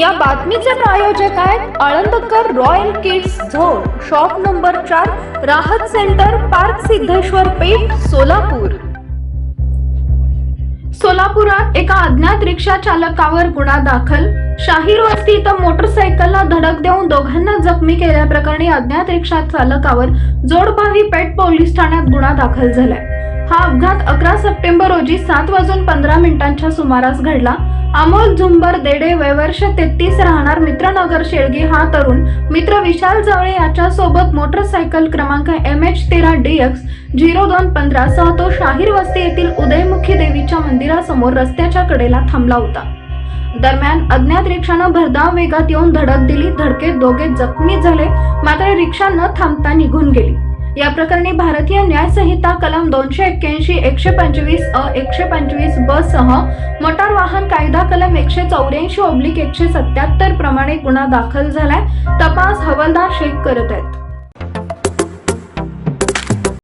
या बातमीचे प्रायोजक आहेत Alandkar royal kids zone shop number चार राहत सेंटर पार्क सिद्धेश्वर पेठ सोलापूर. सोलापुरात एका अज्ञात रिक्षा चालकावर गुन्हा दाखल. शाहीर वस्ती इथं मोटरसायकलला धडक देऊन दोघांना जखमी केल्याप्रकरणी अज्ञात रिक्षा चालकावर जोडभावी पेठ पोलीस ठाण्यात गुन्हा दाखल झालाय. हा अपघात अकरा सप्टेंबर रोजी सात वाजून पंधरा मिनिटांच्या सुमारास घडला. अमोल झुंबर देडे वयवर्ष तेहतीस राहणार. मित्रनगर शेळगी हा तरुण. मित्र विशाल जावळे याच्या सोबत मोटरसायकल क्रमांक एम एच तेरा डी एक्स झिरो दोन पंधरा सह. तो शाहीर वस्ती येथील उदयमुखी देवीच्या मंदिरासमोर रस्त्याच्या कडेला थांबला होता. दरम्यान अज्ञात रिक्षानं भरधाव वेगात येऊन धडक दिली. धडकेत दोघे जखमी झाले. मात्र रिक्षा न थांबता निघून गेली. या प्रकरणी भारतीय न्याय संहिता कलम दोनशे एक्क्याऐंशी एकशे पंचवीस अ एकशे पंचवीस ब सह मोटार वाहन कायदा कलम एकशे चौऱ्याऐंशी ओब्लिक एकशे सत्याहत्तर प्रमाणे गुन्हा दाखल झालाय. तपास हवालदार शेख करत आहेत.